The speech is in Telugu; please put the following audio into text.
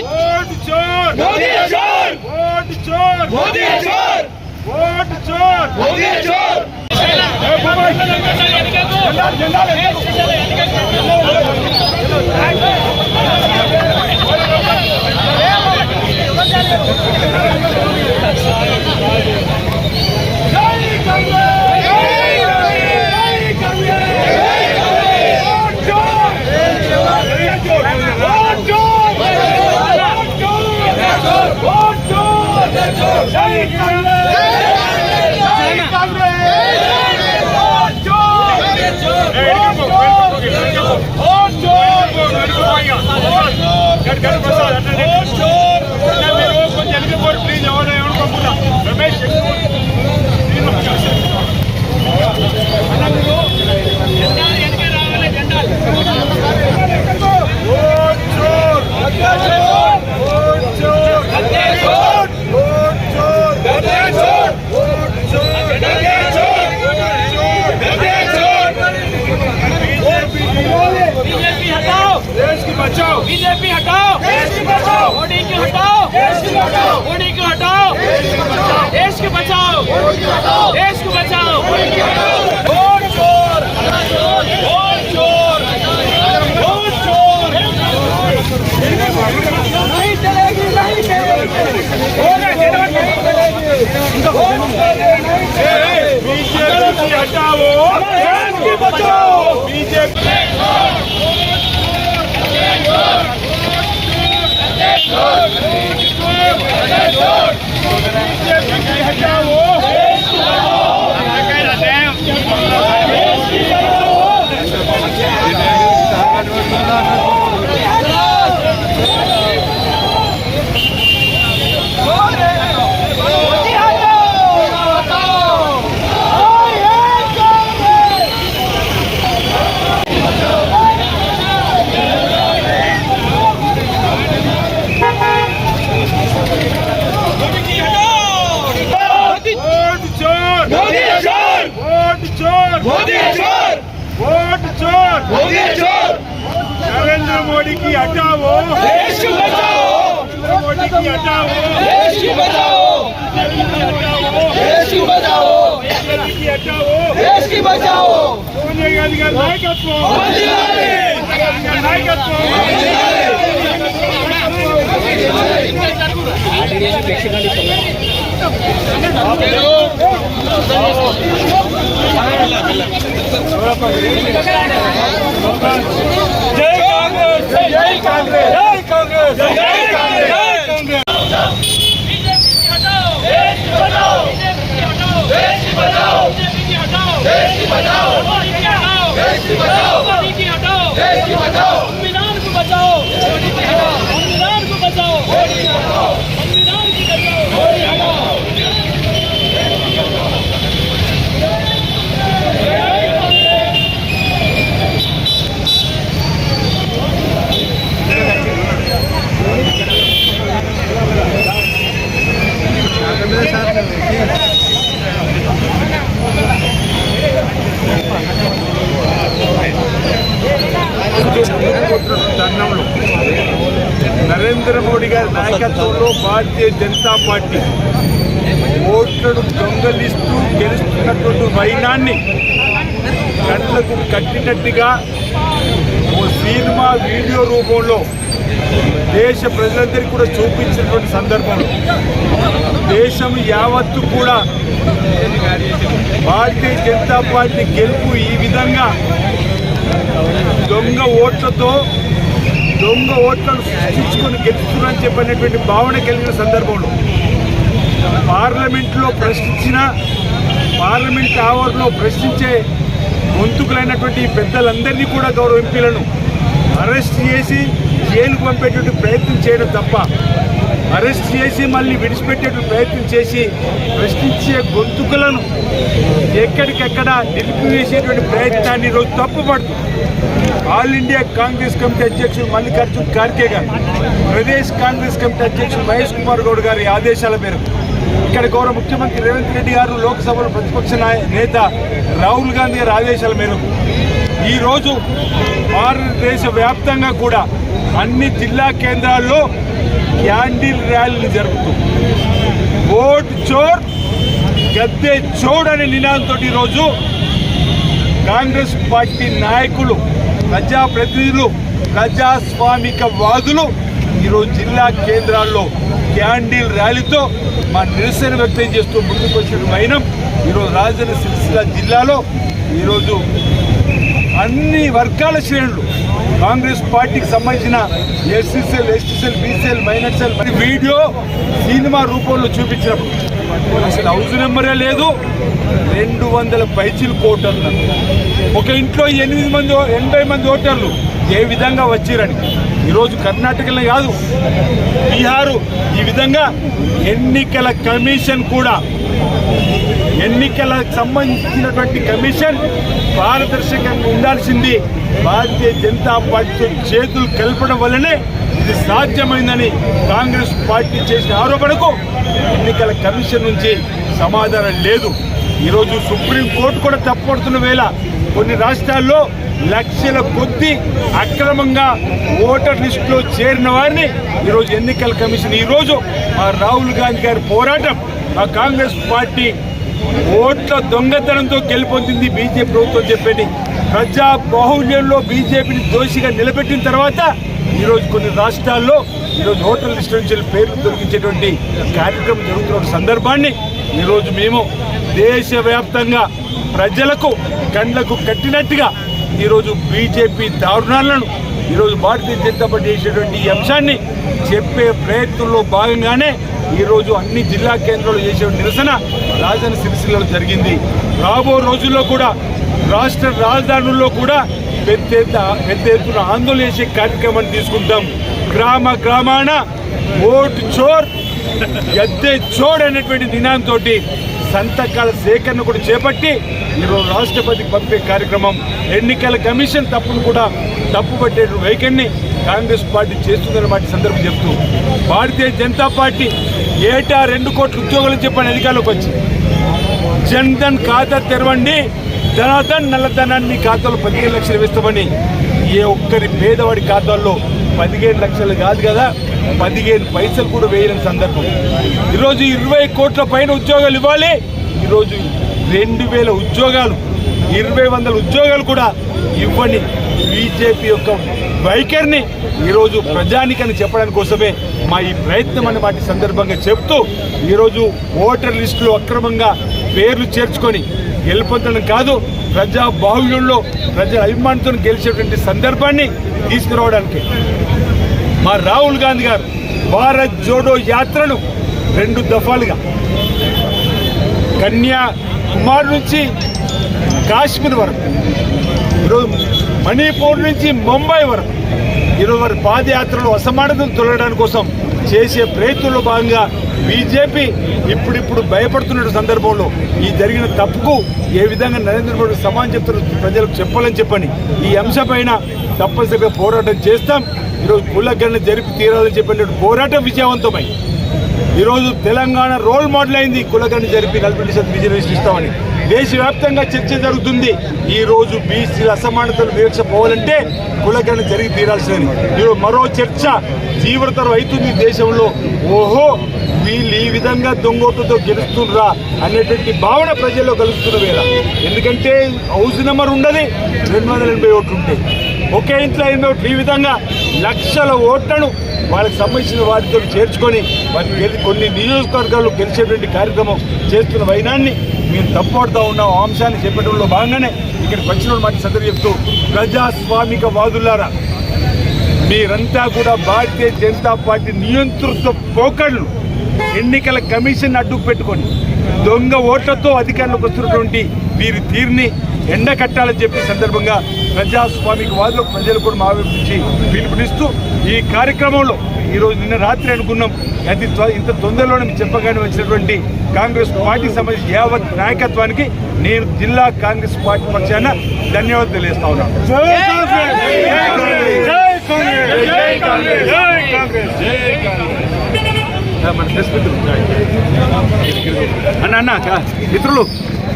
वोट चोर मोदी चोर वोट चोर मोदी चोर वोट चोर मोदी चोर Thank you. बीजेपी हटाओ। देश की बचाओ मोदी की हटाओ। देश की बचाओ मोदी की हटाओ। देश को बचाओ। देश को बचाओ। वोट चोर। वोट चोर। वोट चोर। नहीं चलेगी नहीं चलेगी। बीजेपी हटाओ। देश की बचाओ Hajjao! नरेंद्र मोदी की हटाओ। देश को बचाओ। नरेंद्र मोदी की हटाओ। देश को बचाओ। देश को बचाओ। देश की बचाओ। नायकत्व। नायकत्व। జై కాంగ్రెస్! జై కాంగ్రెస్! తరుణంలో నరేంద్ర మోడీ గారి నాయకత్వంలో భారతీయ జనతా పార్టీ ఓట్లను దొంగలిస్తూ గెలుస్తున్నటువంటి వైనాన్ని కళ్ళకు కట్టినట్టుగా ఓ సినిమా వీడియో రూపంలో దేశ ప్రజలందరికీ కూడా చూపించినటువంటి సందర్భంలో దేశం యావత్తు కూడా భారతీయ జనతా పార్టీ గెలుపు ఈ విధంగా దొంగ ఓట్లతో దొంగ ఓట్లను సృష్టించుకొని గెలుస్తున్నారని చెప్పినటువంటి భావన కలిగిన సందర్భంలో పార్లమెంట్లో ప్రశ్నించిన పార్లమెంట్ ఆవర్లో ప్రశ్నించే గొంతుకులైనటువంటి పెద్దలందరినీ కూడా గౌరవ ఎంపీలను అరెస్ట్ చేసి జైలుకు పంపేటువంటి ప్రయత్నం చేయడం తప్ప అరెస్ట్ చేసి మళ్ళీ విడిచిపెట్టేట్టు ప్రయత్నం చేసి ప్రశ్నించే గొంతుకులను ఎక్కడికెక్కడ నిలిపివేసేటువంటి ప్రయత్నాన్ని ఈరోజు తప్పుపడుతుంది ఆల్ ఇండియా కాంగ్రెస్ కమిటీ అధ్యక్షుడు మల్లికార్జున్ ఖార్గే గారు ప్రదేశ్ కాంగ్రెస్ కమిటీ అధ్యక్షుడు మహేష్ కుమార్ గౌడ్ గారి ఆదేశాల మేరకు ఇక్కడ గౌరవ ముఖ్యమంత్రి రేవంత్ రెడ్డి గారు లోక్సభలో ప్రతిపక్ష నేత రాహుల్ గాంధీ గారి ఆదేశాల మేరకు ఈరోజు భారతదేశ వ్యాప్తంగా కూడా అన్ని జిల్లా కేంద్రాల్లో క్యాండిల్ ర్యాలీలు జరుపుతూ ఓట్ చోర్ గద్దె చోడ్ అనే నినాదంతో ఈరోజు కాంగ్రెస్ పార్టీ నాయకులు ప్రజాప్రతినిధులు ప్రజాస్వామిక వాదులు ఈరోజు జిల్లా కేంద్రాల్లో క్యాండిల్ ర్యాలీతో మా నిరసన వ్యక్తం చేస్తూ ముందుకు వచ్చిన వైనం ఈరోజు రాజధాని సిరిసిల్ల జిల్లాలో ఈరోజు అన్ని వర్గాల శ్రేణులు. కాంగ్రెస్ పార్టీకి సంబంధించిన ఎస్సీసీఎల్ ఎస్టీసీఎల్ బీసీఎల్ మైనర్సీఎల్ మరి వీడియో సినిమా రూపంలో చూపించినప్పుడు. అసలు హౌస్ నెంబరే లేదు. రెండు వందల పైచీలు కోటర్లు. ఒక ఇంట్లో ఎనిమిది మంది ఎనభై మంది ఓటర్లు ఏ విధంగా వచ్చారని. ఈరోజు కర్ణాటకలో కాదు బీహారు ఈ విధంగా ఎన్నికల కమిషన్ కూడా ఎన్నికలకు సంబంధించినటువంటి కమిషన్ పారదర్శకంగా ఉండాల్సింది. భారతీయ జనతా పార్టీతో చేతులు కలపడం వల్లనే ఇది సాధ్యమైందని కాంగ్రెస్ పార్టీ చేసిన ఆరోపణకు ఎన్నికల కమిషన్ నుంచి సమాధానం లేదు. ఈరోజు సుప్రీంకోర్టు కూడా తప్పడుతున్న వేళ కొన్ని రాష్ట్రాల్లో లక్షల కొద్ది అక్రమంగా ఓటర్ లిస్టులో చేరిన వారిని ఈరోజు ఎన్నికల కమిషన్ ఈరోజు మా రాహుల్ గాంధీ గారి పోరాటం మా కాంగ్రెస్ పార్టీ ఓట్ల దొంగతనంతో గెలుపొందింది బీజేపీ ప్రభుత్వం చెప్పండి ప్రజా బాహుళ్యంలో బీజేపీని దోషిగా నిలబెట్టిన తర్వాత ఈరోజు కొన్ని రాష్ట్రాల్లో ఈరోజు ఓటర్ లిస్టు నుంచి పేర్లు తొలగించేటువంటి కార్యక్రమం జరుగుతున్న సందర్భాన్ని ఈరోజు మేము దేశవ్యాప్తంగా ప్రజలకు కండ్లకు కట్టినట్టుగా ఈరోజు బీజేపీ దారుణాలను ఈరోజు భారతీయ జనతా పార్టీ చేసేటువంటి ఈ అంశాన్ని చెప్పే ప్రయత్నంలో భాగంగానే ఈరోజు అన్ని జిల్లా కేంద్రాలు చేసే నిరసన రాజధాని సిరిసిల్లలో జరిగింది. రాబో రోజుల్లో కూడా రాష్ట్ర రాజధానుల్లో కూడా పెద్ద ఎత్త- పెద్ద ఎత్తున ఆందోళన చేసే కార్యక్రమాన్ని తీసుకుంటాం. గ్రామ గ్రామాన ఓటు చోర్ గద్దె చోడ్ అనేటువంటి నినాదంతో సంతకాల సేకరణ కూడా చేపట్టి ఈరోజు రాష్ట్రపతికి పంపే కార్యక్రమం. ఎన్నికల కమిషన్ తప్పును కూడా తప్పుపట్టే వైఖరిని కాంగ్రెస్ పార్టీ చేస్తుందన్నమాట ఈ సందర్భం చెప్తూ భారతీయ జనతా పార్టీ ఏటా రెండు కోట్ల ఉద్యోగాలు చెప్పని అధికారులకు వచ్చి జన్ధన్ ఖాతా తెరవండి ధనాధన్ నల్లధనాన్ని మీ ఖాతాలో పదిహేను లక్షలు వేస్తామని ఏ ఒక్కరి పేదవాడి ఖాతాల్లో పదిహేను లక్షలు కాదు కదా పదిహేను పైసలు కూడా వేయని సందర్భం. ఈరోజు ఇరవై కోట్ల పైన ఉద్యోగాలు ఇవ్వాలి. ఈరోజు రెండు వేల ఉద్యోగాలు ఇరవై వందల ఉద్యోగాలు కూడా ఇవ్వని బీజేపీ యొక్క వైఖరిని ఈరోజు ప్రజానికని చెప్పడానికి కోసమే మా ఈ ప్రయత్నం అనే వాటి సందర్భంగా చెప్తూ ఈరోజు ఓటర్ లిస్టులో అక్రమంగా పేర్లు చేర్చుకొని గెలుపొందడం కాదు ప్రజా బాహుళ్యంలో ప్రజల అభిమానంతో గెలిచేటువంటి సందర్భాన్ని తీసుకురావడానికి మా రాహుల్ గాంధీ గారు భారత్ జోడో యాత్రను రెండు దఫాలుగా కన్యాకుమారి నుంచి కాశ్మీర్ వరకు ఈరోజు మణిపూర్ నుంచి ముంబై వరకు ఈరోజు వారి పాదయాత్రలు అసమానతను తొలగడానికి కోసం చేసే ప్రయత్నంలో భాగంగా బీజేపీ ఇప్పుడిప్పుడు భయపడుతున్న సందర్భంలో ఈ జరిగిన తప్పుకు ఏ విధంగా నరేంద్ర మోడీ సమానం చెప్తున్న ప్రజలకు చెప్పాలని చెప్పని ఈ అంశంపైన తప్పనిసరిగా పోరాటం చేస్తాం. ఈరోజు కులగణన జరిపి తీరాలని చెప్పినట్టు పోరాటం విజయవంతమై ఈరోజు తెలంగాణ రోల్ మోడల్ అయింది కులగణన జరిపి నలభై శాతం విజయం ఇస్తామని దేశవ్యాప్తంగా చర్చ జరుగుతుంది. ఈ రోజు బీసీ అసమానతలు వివక్ష పోవాలంటే జరిగి తీరాల్సిందని. ఈరోజు మరో చర్చ తీవ్రతరం అవుతుంది దేశంలో. ఓహో వీళ్ళు ఈ విధంగా దొంగోట్లతో గెలుస్తుండ్రా అనేటువంటి భావన ప్రజల్లో కలుగుతున్న వేళ. ఎందుకంటే హౌస్ నెంబర్ ఉండదు. రెండు వందల ఎనభై ఓట్లు ఉంటాయి ఒకే ఇంట్లో అయిందో ఈ విధంగా లక్షల ఓట్లను వాళ్ళకి సంబంధించిన వాటితో చేర్చుకొని వాటిని గెలి కొన్ని నియోజకవర్గాల్లో గెలిచేటువంటి కార్యక్రమం చేస్తున్న వైనాన్ని మేము తప్పుపడుతూ ఉన్నాం. అంశాన్ని చెప్పడంలో భాగంగానే ఇక్కడికి వచ్చిన మాట సందర్భం చెప్తూ ప్రజాస్వామిక వాదులారా మీరంతా కూడా భారతీయ జనతా పార్టీ నియంతృత్వ పోకళ్ళు ఎన్నికల కమిషన్ అడ్డుకు పెట్టుకొని దొంగ ఓట్లతో అధికారంలోకి వస్తున్నటువంటి వీరి తీరుని ఎండ కట్టాలని చెప్పి సందర్భంగా ప్రజాస్వామిక వాదులకు ప్రజలు కూడా మా నుంచి పిలుపునిస్తూ ఈ కార్యక్రమంలో ఈరోజు నిన్న రాత్రి అనుకున్నాం. అతి ఇంత తొందరలోనే చెప్పగానే వచ్చినటువంటి కాంగ్రెస్ పార్టీకి సంబంధించి యావత్ నాయకత్వానికి నేను జిల్లా కాంగ్రెస్ పార్టీ పక్షాన ధన్యవాదాలు తెలియజేస్తా ఉన్నాను. అన్న అన్న మిత్రులు